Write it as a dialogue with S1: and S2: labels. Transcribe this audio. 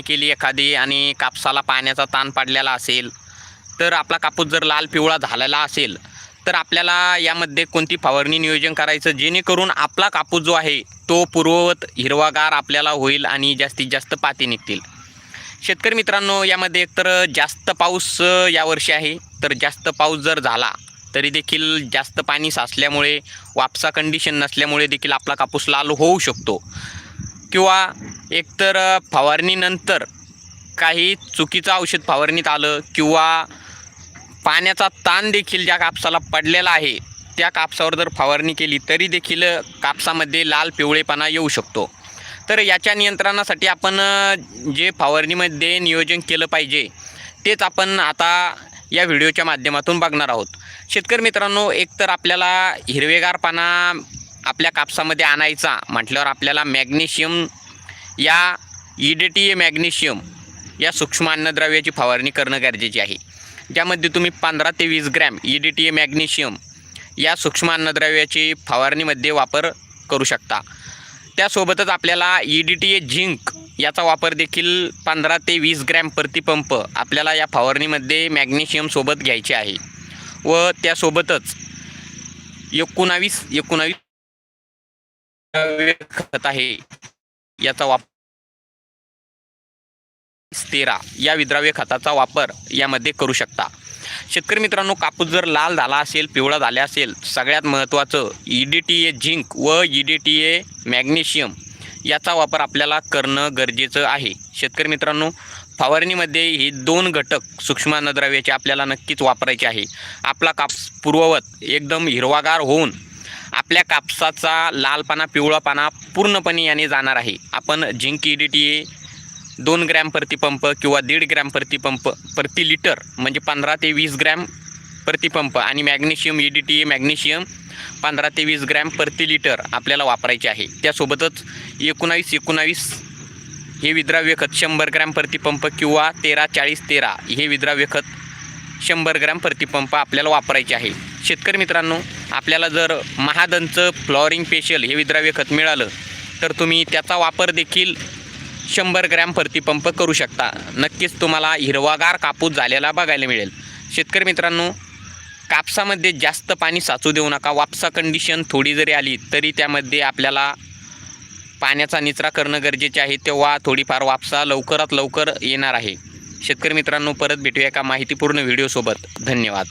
S1: केली एखादी आणि कापसाला पाण्याचा ताण पडलेला असेल तर आपला कापूस जर लाल पिवळा झालेला असेल तर आपल्याला यामध्ये कोणती फवारणी नियोजन करायचं? जेणेकरून आपला कापूस जो आहे तो पूर्ववत हिरवागार आपल्याला होईल आणि जास्तीत जास्त पाती निघतील. शेतकरी मित्रांनो यामध्ये एकतर जास्त पाऊस यावर्षी आहे तर जास्त पाऊस जर झाला तरी देखील जास्त पाणी साचल्यामुळे वापसा कंडिशन नसल्यामुळे देखील आपला कापूस लाल होऊ शकतो. किंवा एकतर फवारणीनंतर काही चुकीचं औषध फवारणीत आलं किंवा पाण्याचा ताण देखील ज्या कापसाला पडलेला आहे त्या कापसावर जर फवारणी केली तरी देखील कापसामध्ये लाल पिवळेपणा येऊ शकतो. तर याच्या नियंत्रणासाठी आपण जे फवारणीमध्ये नियोजन केलं पाहिजे तेच आपण आता या व्हिडिओच्या माध्यमातून बघणार आहोत. शेतकरी मित्रांनो एकतर आपल्याला हिरवेगारपणा आपल्या कापसामध्ये आणायचा म्हटल्यावर आपल्याला मॅग्नेशियम या E D T A magnesium या सूक्ष्म अन्नद्रव्याची फवारणी करणं गरजेचे आहे. ज्यामध्ये तुम्ही पंधरा ते वीस gram E D T A magnesium या सूक्ष्म अन्नद्रव्याची फवारणीमध्ये वापर करू शकता. त्यासोबतच आपल्याला E D T A zinc याचा वापर देखील पंधरा ते वीस ग्रॅम प्रतिपंप आपल्याला या फवारणीमध्ये मॅग्नेशियमसोबत घ्यायचे आहे. व त्यासोबतच एकोणावीस एकोणावीस खत आहे. याचा वापर तेरा. या विद्राव्य खताचा वापर यामध्ये करू शकता. शेतकरी मित्रांनो कापूस जर लाल झाला असेल पिवळा झाला असेल सगळ्यात महत्त्वाचं E D T A zinc व E D T A magnesium याचा वापर आपल्याला करणं गरजेचं आहे. शेतकरी मित्रांनो फवारणीमध्ये हे दोन घटक सूक्ष्म अन्नद्रव्याचे आपल्याला नक्कीच वापरायचे आहे. आपला कापूस पूर्ववत एकदम हिरवागार होऊन आपल्या कापसाचा लालपाना पिवळापाना पूर्णपणे याने जाणार आहे. आपण zinc E D T A दोन ग्रॅम प्रतिपंप किंवा दीड ग्रॅम प्रतिपंप प्रति लिटर म्हणजे पंधरा ते वीस ग्रॅम प्रतिपंप आणि magnesium E D T A magnesium पंधरा ते वीस ग्रॅम प्रति लिटर आपल्याला वापरायचे आहे. त्यासोबतच एकोणावीस एकोणावीस हे विद्राव्य खत शंभर ग्रॅम प्रतिपंप किंवा तेरा चाळीस तेरा हे विद्राव्य खत शंभर ग्रॅम प्रतिपंप आपल्याला वापरायचे आहे. शेतकरी मित्रांनो आपल्याला जर महादनचं फ्लॉरिंग पेशल हे विद्राव्य खत मिळालं तर तुम्ही त्याचा वापर देखील शंभर ग्रॅम प्रतिपंप करू शकता. नक्कीच तुम्हाला हिरवागार कापूस झालेला बघायला मिळेल. शेतकरी मित्रांनो कापसामध्ये जास्त पाणी साचू देऊ नका. वापसा कंडिशन थोडी जरी आली तरी त्यामध्ये आपल्याला पाण्याचा निचरा करणं गरजेचे आहे. तेव्हा थोडीफार वापसा लवकरात लवकर येणार आहे. शेतकरी मित्रांनो परत भेटूया एका माहितीपूर्ण व्हिडिओसोबत धन्यवाद.